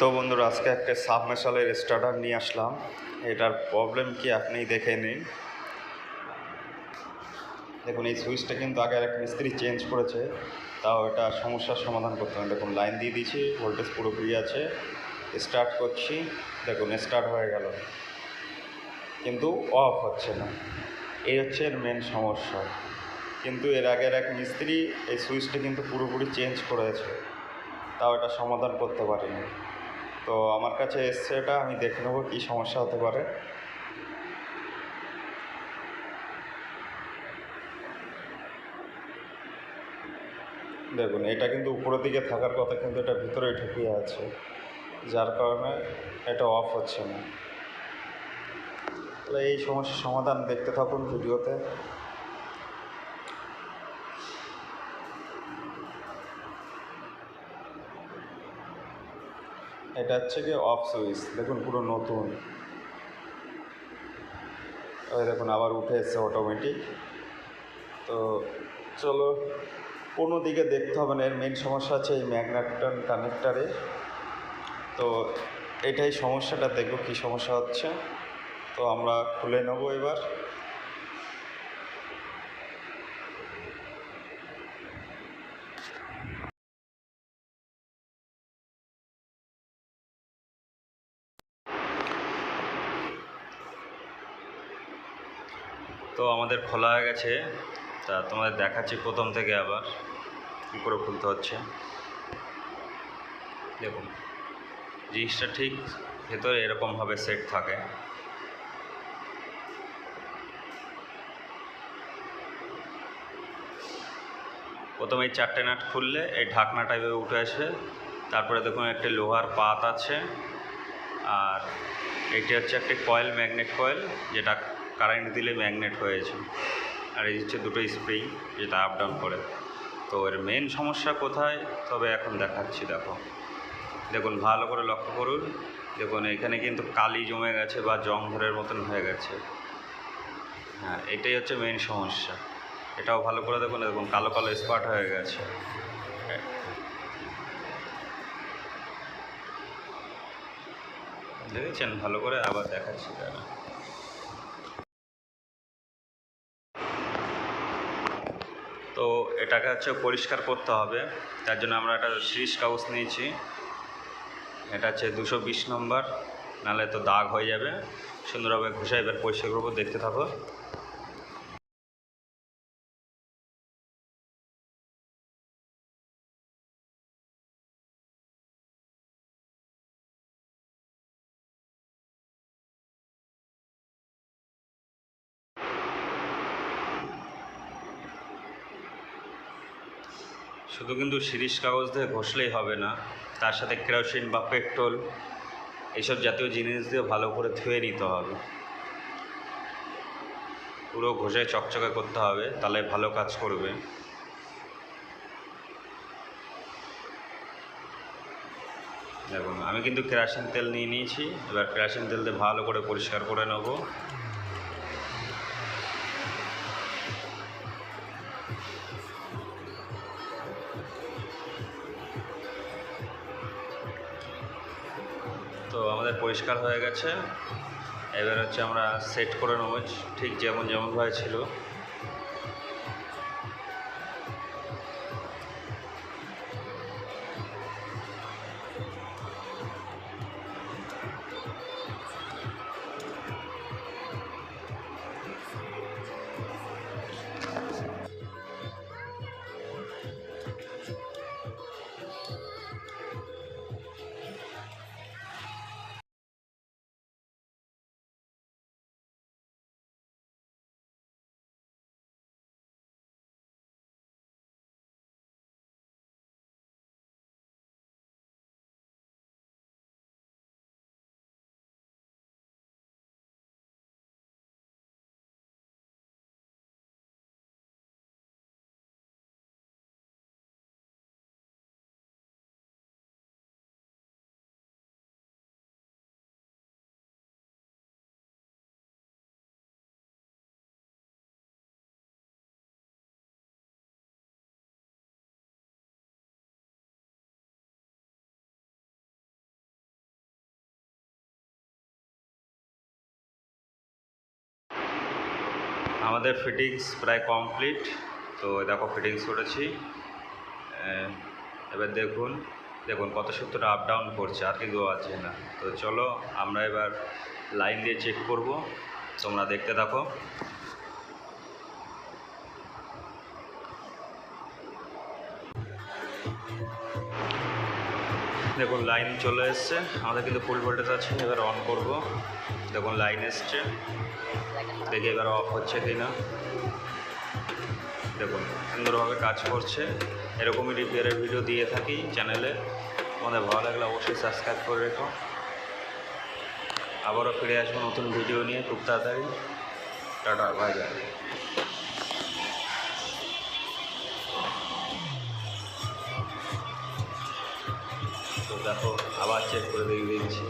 তো বন্ধুরা, আজকে একটা সাবমেশালের স্টার্টার নিয়ে আসলাম। এটার প্রবলেম কি আপনি দেখে নিন। দেখুন, এই সুইচটা কিন্তু আগে এক মিস্ত্রি চেঞ্জ করেছে, তাও এটা সমস্যার সমাধান করতে হবে। দেখুন লাইন দিয়ে দিয়েছি ভোল্টেজ পুরোপুরি আছে। স্টার্ট করছি। দেখুন স্টার্ট হয়ে গেল। কিন্তু অফ হচ্ছে না। এই হচ্ছে এর মেন সমস্যা। কিন্তু এর আগের এক মিস্ত্রি এই সুইচটা কিন্তু পুরোপুরি চেঞ্জ করেছে। তাও এটা সমাধান করতে পারিনি। তো আমার কাছে এসছে এটা, আমি দেখে নেব কী সমস্যা হতে পারে। দেখুন, এটা কিন্তু উপরের দিকে থাকার কথা, কিন্তু এটা ভিতরে ঢুকিয়ে আছে। যার কারণে এটা অফ হচ্ছে না। তাহলে এই সমস্যার সমাধান দেখতে থাকুন ভিডিওতে। এটা হচ্ছে কি অফ সুইচ দেখুন, পুরো নতুন। ওই দেখুন, আবার উঠে এসছে অটোমেটিক তো চলো, কোনো দিকে দেখতে হবে না। এর মেন সমস্যা আছে এই ম্যাগনেটন কানেক্টারে তো এটাই সমস্যাটা, দেখব কী সমস্যা হচ্ছে। তো আমরা খুলে নেব এবার। তো আমাদের খোলা হয়ে গেছে। তা তোমাদের দেখাচ্ছি প্রথম থেকে আবার, কী করে খুলতে হচ্ছে। দেখুন, জিনিসটা ঠিক ভেতরে এরকমভাবে সেট থাকে। প্রথমে এই চারটে নাট খুললে এই ঢাকনা টাইপের উঠে আসবে। তারপরে দেখুন একটা লোহার পাত আছে। আর এটি হচ্ছে একটা কয়েল ম্যাগনেট কয়েল যেটা কারেন্ট দিলে ম্যাগনেট হয়েছে আর এই হচ্ছে দুটো স্প্রিং, যেটা আপ ডাউন করে। তো এর মেন সমস্যা কোথায়? তবে এখন দেখাচ্ছি, দেখো। দেখুন, ভালো করে লক্ষ্য করুন। দেখুন, এখানে কিন্তু কালি জমে গেছে বা জং ধরের মতন হয়ে গেছে। হ্যাঁ এটাই হচ্ছে মেন সমস্যা। এটাও ভালো করে দেখুন দেখুন, কালো কালো স্পট হয়ে গেছে। দেখেছেন? ভালো করে আবার দেখাচ্ছি দাঁড়া তো এটাকে হচ্ছে পরিষ্কার করতে হবে। তার জন্য আমরা একটা সিরিজ কাগজ নিয়েছি। এটা হচ্ছে দুশো বিশ নম্বর, নাহলে তো দাগ হয়ে যাবে। সুন্দরভাবে ঘুষাই এবার পরিষ্কার করব, দেখতে থাকো। শুধু কিন্তু শিরিষ কাগজ দিয়ে ঘষলেই হবে না, তার সাথে কেরোসিন বা পেট্রোল এইসব জাতীয় জিনিস দিয়ে ভালো করে ধুয়ে নিতে হবে। পুরো ঘষে চকচকে করতে হবে, তাহলে ভালো কাজ করবে। দেখুন, আমি কিন্তু কেরাসিন তেল নিয়ে নিয়েছি, এবার কেরাসিন তেল দিয়ে ভালো করে পরিষ্কার করে নেব। পরিষ্কার হয়ে গেছে। এবার হচ্ছে আমরা সেট করে নেব। ঠিক যেমন যেমনভাবে ছিল আমাদের ফিটিংস প্রায় কমপ্লিট তো দেখো ফিটিংস করেছি। এবার দেখুন দেখুন কত সত্তর আপ ডাউন করছে, আর কিন্তু আছে না। তো চলো আমরা এবার লাইন দিয়ে চেক করব। তোমরা দেখতে থাকো। দেখুন লাইন চলে এসছে। আমাদের কিন্তু ফুল ভোল্টেজ আছে, এবার অন করব। দেখুন লাইন এসছে। দেখি এবার অফ হচ্ছে কি না দেখুন, সুন্দরভাবে কাজ করছে। এরকমই রিপেয়ারের ভিডিও দিয়ে থাকি চ্যানেলে আমাদের ভালো লাগলে অবশ্যই সাবস্ক্রাইব করে রেখো। আবারও ফিরে আসব নতুন ভিডিও নিয়ে। খুব তাড়াতাড়ি। টাটা বাই দেখো আবার চেক করে দেখে দিচ্ছি